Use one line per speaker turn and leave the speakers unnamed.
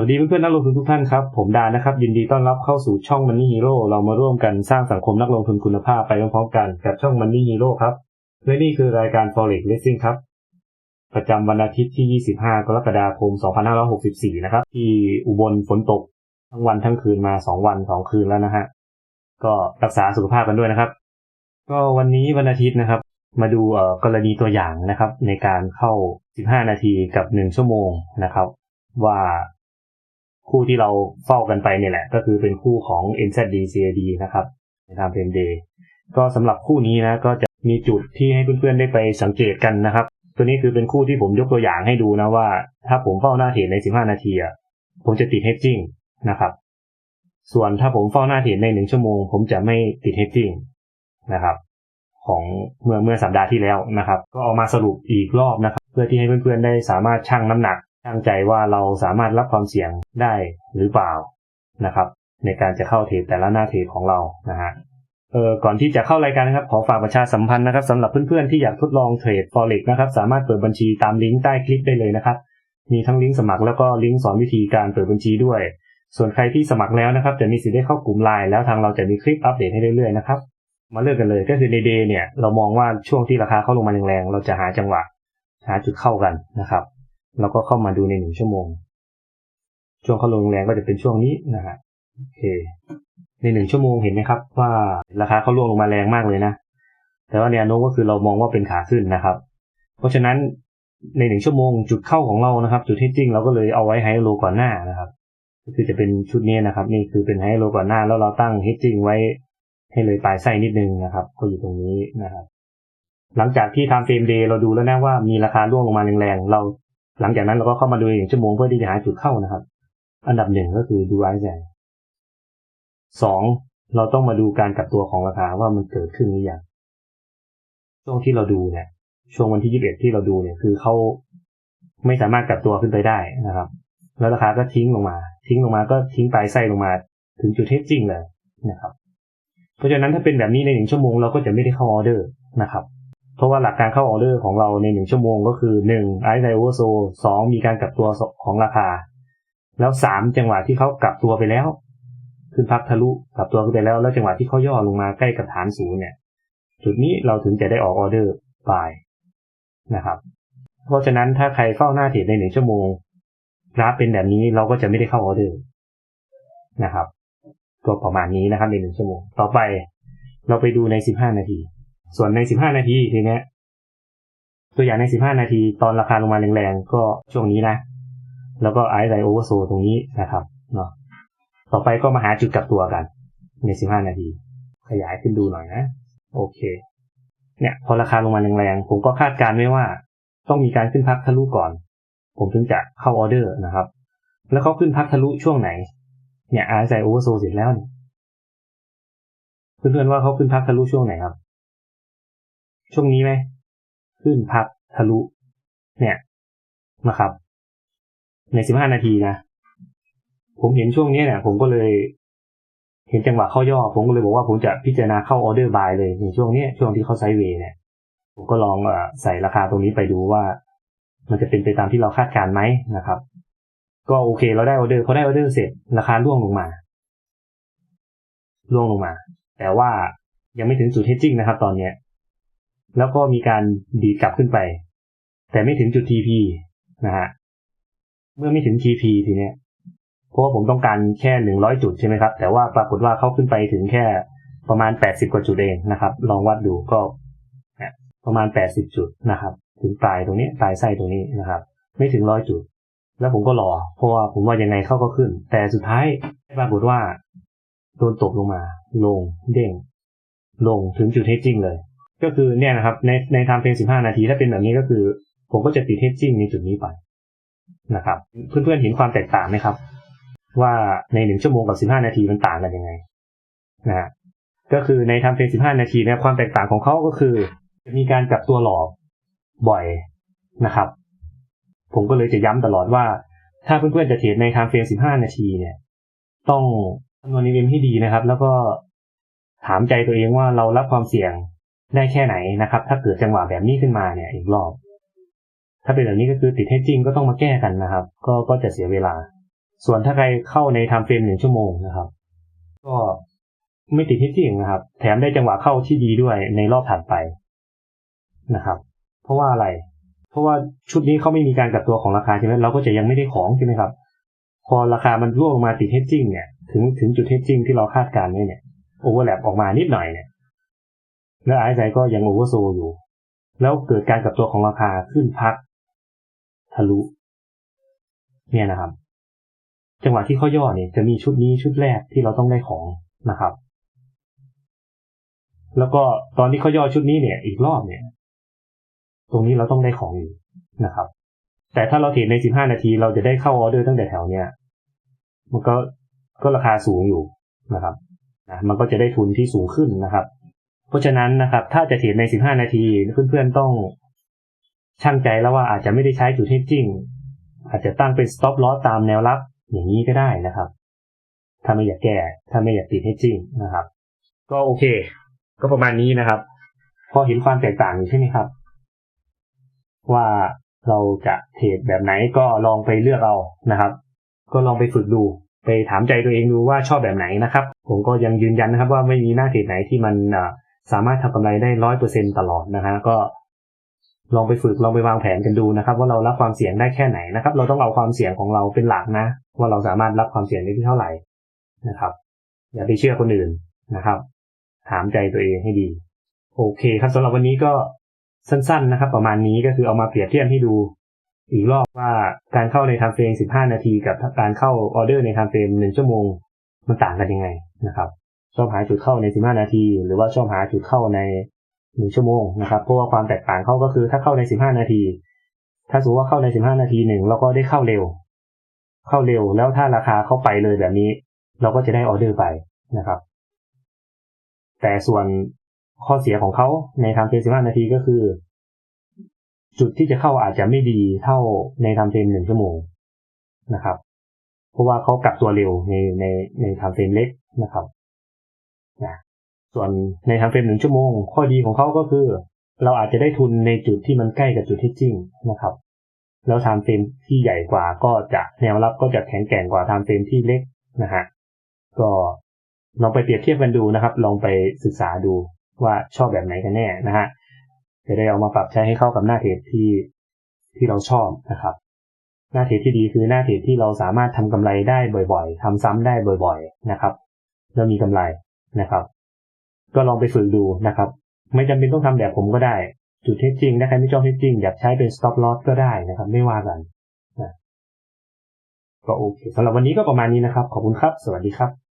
วัสดีเพื่อนๆนักลงทุนทุกท่านครับ ผมดานะครับ ยินดีต้อนรับเข้าสู่ช่อง Money Hero เรามาร่วมกันสร้างสังคมนักลงทุนคุณภาพไปพร้อมๆกันกับช่อง Money Hero ครับและนี่คือรายการ Forex Racing ครับ ประจำวันอาทิตย์ที่ 25 กรกฎาคม 2564 นะครับ ที่อุบลฝนตก ทั้งวันทั้งคืนมา 2 วัน 2 คืนแล้วนะฮะก็รักษาสุขภาพกันด้วยนะครับ ก็วันนี้วันอาทิตย์นะครับ มาดูกรณีตัวอย่างนะครับ ในการเข้า 15 นาทีกับ 1 ชั่วโมงนะครับ ว่า คู่ที่เราเฝ้ากันไปเนี่ยแหละ ก็คือเป็นคู่ของ NZD CAD นะครับในทางเพนเดย์ก็สำหรับคู่นี้นะก็จะมีจุดที่ให้เพื่อนๆได้ไปสังเกตกันนะครับ ตัวนี้คือเป็นคู่ที่ผมยกตัวอย่างให้ดูนะว่า ถ้าผมเฝ้าหน้าเทรดใน 15 นาทีอะผมจะติด hedging นะครับ ส่วนถ้าผมเฝ้าหน้าเทรดในหนึ่งชั่วโมง ผมจะไม่ติด hedging นะครับ ของเมื่อเมื่อสัปดาห์ที่แล้วนะครับ ก็เอามาสรุปอีกรอบนะครับ เพื่อที่ให้เพื่อนๆได้สามารถชั่งน้ำหนัก ตั้งใจว่าเราสามารถรับความเสี่ยงได้หรือเปล่านะครับ ในการจะเข้าเทรดแต่ละหน้าเทรดของเรานะฮะเออก่อนที่จะเข้ารายการนะครับ ขอฝากประชาสัมพันธ์นะครับสำหรับเพื่อนๆที่อยากทดลองเทรด forex นะครับ สามารถเปิดบัญชีตามลิงก์ใต้คลิปได้เลยนะครับ มีทั้งลิงก์สมัครแล้วก็ลิงก์สอนวิธีการเปิดบัญชีด้วย ส่วนใครที่สมัครแล้วนะครับ จะมีสิทธิ์ได้เข้ากลุ่มไลน์แล้วทางเราจะมีคลิปอัปเดตให้เรื่อยๆนะครับมาเลือกกันเลยก็คือในเดย์เนี่ยเรามองว่าช่วงที่ราคาเข้าลงมาแรงๆเราจะหาจังหวะ หาจุดเข้ากันนะครับ แล้วก็เข้ามาดูในหนึ่งชั่วโมง ช่วงเขาลงแรงก็จะเป็นช่วงนี้นะฮะโอเค ในหนึ่งชั่วโมงเห็นไหมครับ ว่าราคาเขาล่วงลงมาแรงมากเลยนะ แต่ว่าแนวโน้มก็คือเรามองว่าเป็นขาขึ้นนะครับ เพราะฉะนั้นในหนึ่งชั่วโมงจุดเข้าของเรานะครับ จุดที่จริงเราก็เลยเอาไว้ไฮโลก่อนหน้านะครับ ก็คือจะเป็นชุดนี้นะครับ นี่คือเป็นไฮโลก่อนหน้า แล้วเราตั้งเฮดจิ้งไว้ให้เลยปลายไส้นิดนึงนะครับ ก็อยู่ตรงนี้นะครับ หลังจากที่ทำเฟรมเดย์เราดูแล้วนะว่ามีราคาร่วงลงมาแรงๆ เรา หลังจากนั้นเราก็เข้ามาดูหนึ่งชั่วโมงเพื่อที่จะหาจุดเข้านะครับ อันดับหนึ่งก็คือดูไอแซนสองเราต้องมาดูการกลับตัวของราคาว่ามันเกิดขึ้นหรือยังช่วงที่เราดูเนี่ย ช่วงวันที่ยี่สิบเอ็ดที่เราดูเนี่ยคือเขาไม่สามารถกลับตัวขึ้นไปได้นะครับ แล้วราคาก็ทิ้งลงมา ทิ้งลงมาก็ทิ้งปลายไส้ลงมา ถึงจุดเทสจิ้งเลยนะครับ เพราะฉะนั้นถ้าเป็นแบบนี้ในหนึ่งชั่วโมงเราก็จะไม่ได้เข้าออเดอร์นะครับ เพราะว่าหลักการเข้าออเดอร์ของเราในหนึ่งชั่วโมงก็คือหนึ่งไอซ์ไซโอเวอร์โซสองมีการกลับตัวของราคา แล้วสามจังหวะที่เขากลับตัวไปแล้ว ขึ้นพักทะลุกลับตัวไปแล้ว แล้วจังหวะที่เขาย่อลงมาใกล้กับฐานสูงเนี่ย จุดนี้เราถึงจะได้ออกออเดอร์บายนะครับ เพราะฉะนั้นถ้าใครเฝ้าหน้าเทรดในหนึ่งชั่วโมงกราฟเป็นแบบนี้เราก็จะไม่ได้เข้าออเดอร์นะครับก็ประมาณนี้นะครับในหนึ่งชั่วโมง ต่อไปเราไปดูในสิบห้านาที ส่วนใน 15 นาทีทีเนี้ย ตัวอย่างใน 15 นาที ตอนราคาลงมาแรงๆ ก็ช่วงนี้นะ แล้วก็ไอซ์ไลโอเวอร์โซตรงนี้นะครับเนาะต่อไปก็มาหาจุดกลับตัวกัน ใน 15 นาที ขยายขึ้นดูหน่อยนะ โอเค เนี่ย พอราคาลงมาแรงๆ ผมก็คาดการไว้ว่า ต้องมีการขึ้นพักทะลุก่อน ผมถึงจะเข้าออเดอร์นะครับ แล้วเขาขึ้นพักทะลุช่วงไหน เนี่ยไอซ์ไลโอเวอร์โซเสร็จแล้วเนี่ยเพื่อนๆว่าเขาขึ้นพักทะลุช่วงไหนครับ ช่วงนี้ไหมขึ้นพักทะลุ เนี่ยนะครับ ในสิบห้านาทีนะ ผมเห็นช่วงนี้เนี่ยผมก็เลย เห็นจังหวะเข้าย่อ ผมก็เลยบอกว่าผมจะพิจารณาเข้าออเดอร์บายเลยในช่วงนี้ช่วงที่เขาไซเวย์เนี่ย ผมก็ลองอใส่ราคาตรงนี้ไปดูว่า มันจะเป็นไปตามที่เราคาดการไหมนะครับ ก็โอเคเราได้ออเดอร์พอได้ออเดอร์เสร็จราคาร่วงลงมาร่วงลงมา แต่ว่ายังไม่ถึงจุดเฮดจิ้งนะครับ ตอนเนี้ย แล้วก็มีการดีดกลับขึ้นไป แต่ไม่ถึงจุด TP นะฮะเมื่อไม่ถึง TP ทีเนี้ยเพราะว่าผมต้องการแค่หนึ่งร้อยจุดใช่ไหมครับ แต่ว่าปรากฏว่าเขาขึ้นไปถึงแค่ประมาณแปดสิบกว่าจุดเองนะครับ ลองวัดดูก็ประมาณแปดสิบจุดนะครับ ถึงปลายตรงนี้ปลายไส้ตรงนี้นะครับ ไม่ถึงร้อยจุด แล้วผมก็รอ เพราะว่าผมว่ายังไงเขาก็ขึ้น แต่สุดท้ายปรากฏว่าโดนตกลงมา ลงเด้ง ลงถึงจุดเทสจิ้งเลย ก็คือเนี่ยนะครับในในทำเพลงสิบห้านาทีถ้าเป็นแบบนี้ก็คือ ผมก็จะติดเทสจิ้งในจุดนี้ไปนะครับ เพื่อนๆเห็นความแตกต่างไหมครับ ว่าในหนึ่งชั่วโมงกับสิบห้านาทีมันต่างกันยังไงนะก็คือในทำเพลงสิบห้านาทีเนี่ยความแตกต่างของเขาก็คือจะมีการกลับตัวหลอกบ่อยนะครับ ผมก็เลยจะย้ำตลอดว่า ถ้าเพื่อนๆจะเทรดในทางเฟรมสิบห้านาทีเนี่ย ต้องคำนวณในเวมให้ดีนะครับ แล้วก็ถามใจตัวเองว่าเรารับความเสี่ยง ได้แค่ไหนนะครับ ถ้าเกิดจังหวะแบบนี้ขึ้นมาเนี่ยอีกรอบ ถ้าเป็นแบบนี้ก็คือติดให้จริงก็ต้องมาแก้กันนะครับ ก็ก็จะเสียเวลา ส่วนถ้าใครเข้าในไทม์เฟรมหนึ่งชั่วโมงนะครับ ก็ไม่ติดที่จริงนะครับ แถมได้จังหวะเข้าที่ดีด้วยในรอบถัดไปนะครับ เพราะว่าอะไร เพราะว่าชุดนี้เขาไม่มีการกลับตัวของราคาใช่ไหมเราก็จะยังไม่ได้ของใช่ไหมครับ พอราคามันร่วงลงมาติดเฮดจิ้งเนี่ย ถึงถึงจุดเฮดจิ้งที่เราคาดการณ์ไว้เนี่ยโอเวอร์แลปออกมานิดหน่อยเนี่ย แล้วไอซ์ไซก็ยังโอเวอร์โซอยู่ แล้วเกิดการกลับตัวของราคาขึ้นพัก ทะลุ เนี่ยนะครับ จังหวะที่เขาย่อเนี่ยจะมีชุดนี้ชุดแรกที่เราต้องได้ของนะครับ แล้วก็ตอนที่เขาย่อชุดนี้เนี่ย อีกรอบเนี่ย ตรงนี้เราต้องได้ของอยู่นะครับ แต่ถ้าเราเทรดใน 15 นาที เราจะได้เข้าออเดอร์ตั้งแต่แถวเนี้ยมันก็ก็ราคาสูงอยู่นะครับนะมันก็จะได้ทุนที่สูงขึ้นนะครับ เพราะฉะนั้นนะครับ ถ้าจะเทรดใน 15 นาทีเพื่อนๆต้องช่างใจแล้วว่าอาจจะไม่ได้ใช้จุดเฮดจิ้งอาจจะตั้งเป็น stop loss ตามแนวรับอย่างนี้ก็ได้นะครับ ถ้าไม่อยากแก้ถ้าไม่อยากติดเฮดจิ้งนะครับ ก็โอเค ก็ประมาณนี้นะครับ พอเห็นความแตกต่างอยู่ใช่ไหมครับ ว่าเราจะเทรดแบบไหนก็ลองไปเลือกเอานะครับ ก็ลองไปฝึกดู ไปถามใจตัวเองดูว่าชอบแบบไหนนะครับ ผมก็ยังยืนยันนะครับ ว่าไม่มีหน้าเทรดไหนที่มัน สามารถทำกำไรได้ร้อยเปอร์เซ็นตลอดนะฮะก็ลองไปฝึกลองไปวางแผนกันดูนะครับ ว่าเรารับความเสี่ยงได้แค่ไหนนะครับ เราต้องเอาความเสี่ยงของเราเป็นหลักนะ ว่าเราสามารถรับความเสี่ยงได้ที่เท่าไหร่นะครับ อย่าไปเชื่อคนอื่นนะครับ ถามใจตัวเองให้ดี โอเคครับสำหรับวันนี้ก็สั้น ๆนะครับ ประมาณนี้ก็คือเอามาเปรียบเทียบให้ดู อีกรอบว่าการเข้าในทม์เฟรม15 นาที กับการเข้าออเดอร์ในทม์เฟรม1ชั่วโมงมันต่างกันยังไงนะครับ ชอบหาจุดเข้าใน 15 นาที หรือว่าชอบหาจุดเข้าใน 1 ชั่วโมงนะครับ เพราะว่าความแตกต่างเขาก็คือถ้าเข้าใน 15 นาที ถ้าสมมติว่าเข้าใน 15 นาทีหนึ่งเราก็ได้เข้าเร็ว เข้าเร็วแล้วถ้าราคาเข้าไปเลยแบบนี้ เราก็จะได้ออเดอร์ไปนะครับ แต่ส่วนข้อเสียของเขาในทม์เฟรม15 นาทีก็คือ จุดที่จะเข้าอาจจะไม่ดีเท่าในทม์เฟรมหนึ่งชั่วโมงนะครับ เพราะว่าเขากลับตัวเร็วในในในทม์เฟรมเล็กนะครับ นะส่วนในทม์เฟรมหนึ่งชั่วโมง ข้อดีของเขาก็คือ เราอาจจะได้ทุนในจุดที่มันใกล้กับจุดที่จริงนะครับ แล้วทม์เฟรมที่ใหญ่กว่าก็จะแนวรับก็จะแข็งแกร่งกว่าทม์เฟรมที่เล็กนะฮะก็ลองไปเปรียบเทียบกันดูนะครับ ลองไปศึกษาดูว่าชอบแบบไหนกันแน่นะฮะจะได้เอามาปรับใช้ให้เข้ากับหน้าเทรดที่ที่เราชอบนะครับ หน้าเทรดที่ดีคือหน้าเทรดที่เราสามารถทำกำไรได้บ่อยๆทำซ้ำได้บ่อย ๆนะครับ แล้วมีกำไร นะครับ ก็ลองไปฝึกดูนะครับ ไม่จำเป็นต้องทำแบบผมก็ได้ จุดเท็จริงถ้าใครไม่ชอบเทสจริงอยากใช้เป็น stop loss ก็ได้นะครับ ไม่ว่ากันนะก็โอเคสำหรับวันนี้ก็ประมาณนี้นะครับ ขอบคุณครับ สวัสดีครับ